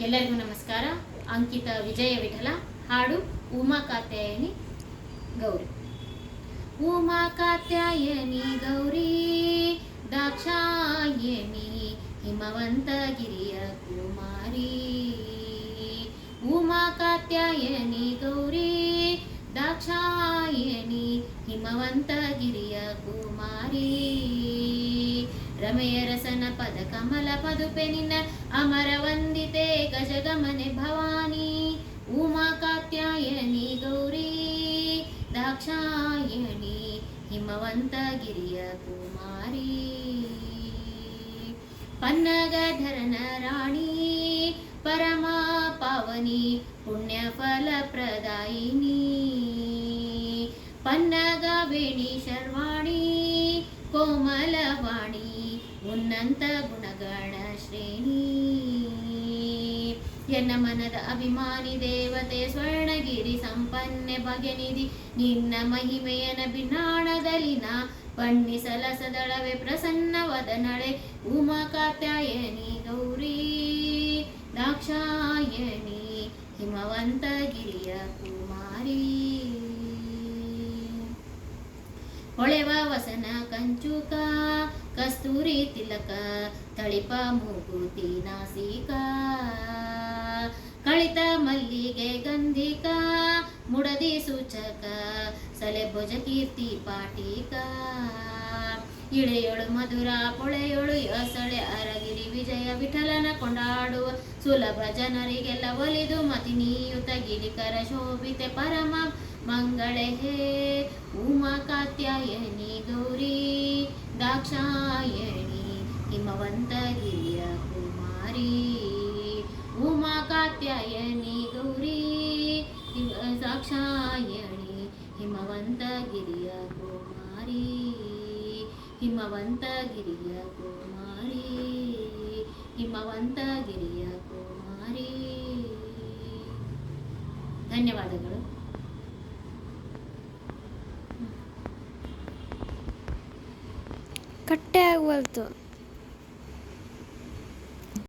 ಎಲ್ಲರಿಗೂ ನಮಸ್ಕಾರ. ಅಂಕಿತ ವಿಜಯ ವಿಠಲ, ಹಾಡು ಉಮಾ ಕಾತ್ಯಾಯನಿ, ಗೌರಿ. ಉಮಾ ಕಾತ್ಯಾಯನಿ, ಗೌರಿ. ದಾಕ್ಷಾಯಣಿ ಹಿಮವಂತಗಿರಿಯ ಕುಮಾರಿ. ಉಮಾ ಕಾತ್ಯಾಯನಿ, ಗೌರಿ. ದಾಕ್ಷಾಯಣಿ ಹಿಮವಂತಗಿರಿಯ ಕುಮಾರಿ. ರಮೆಯ ರಸನ ಪದ ಕಮಲ ಪದುಪೆ ನಿನ್ನ ಅಮರ ವಂದಿತೆ ಗಜಗಮನೆ ಭವಾನಿ. ಉಮಾ ಕಾತ್ಯಾಯನಿ ಗೌರಿ, ದಾಕ್ಷಾಯಣಿ ಹಿಮವಂತಗಿರಿಯ ಕುಮಾರಿ. ಪನ್ನಗಧರನ ರಾಣಿ ಪರಮ ಪಾವನಿ ಪುಣ್ಯ ಫಲ ಪ್ರದಾಯಿನಿ. ಪನ್ನಗ ವೇಣಿ ಶರ್ವಾಣಿ, ಕೋಮಲವಾಣಿ ಉನ್ನಂತ ಗುಣಗಣ ಶ್ರೇಣಿ. ಎನ್ನ ಮನದ ಅಭಿಮಾನಿ ದೇವತೆ ಸ್ವರ್ಣಗಿರಿ ಸಂಪನ್ನೆ ಬಗೆನಿಧಿ. ನಿನ್ನ ಮಹಿಮೆಯನ ಬಿನ್ನಾಣದಲ್ಲಿನ ಬಣ್ಣಿ ಸಲಸದಳವೆ ಪ್ರಸನ್ನವದ ನಡೆ ಉಮಾ ಕಾತ್ಯಾಯನಿ ಗೌರಿ ದಾಕ್ಷಾಯಣಿ ಹಿಮವಂತಗಿರಿಯ ಕುಮಾರಿ. ಹೊಳೆವ ವಸನ ಕಂಚುಕ, ಕಸ್ತೂರಿ ತಿಲಕ, ತಳಿಪ ಮೂಗುತಿ ನಾಸಿಕ. ಕಳಿತ ಮಲ್ಲಿಗೆ ಗಂಧಿಕ, ಮುಡದಿ ಸೂಚಕ, ಸಲೆ ಭುಜ ಕೀರ್ತಿ ಪಾಟಿಕ ಇಳೆಯೊಳು ಮಧುರ, ಪೊಳೆಯೊಳು ಯಸಳೆ, ಅರಗಿರಿ ವಿಜಯ ವಿಠಲನ ಕೊಂಡಾಡುವ. ಸುಲಭ ಜನರಿಗೆಲ್ಲ ಒಲಿದು ಮತಿ ನೀಯುತ ಗಿರಿಕರ ಶೋಭಿತೆ ಪರಮ ಮಂಗಳೆ. ಕಾತ್ಯಾಯನಿ ಗೌರಿ, ದಾಕ್ಷಾಯಣಿ, ಹಿಮವಂತಗಿರಿಯ ಕುಮಾರಿ. ಉಮಾ ಕಾತ್ಯಾಯನಿ ಗೌರಿ ದಾಕ್ಷಾಯಣಿ ದಾಕ್ಷಾಯಣಿ, ಹಿಮವಂತಗಿರಿಯ ಕುಮಾರಿ. ಹಿಮವಂತಗಿರಿಯ ಕುಮಾರಿ ಹಿಮವಂತಗಿರಿಯ ಕುಮಾರಿ. ಧನ್ಯವಾದಗಳು. കട്ടയാകും പോലത്തെ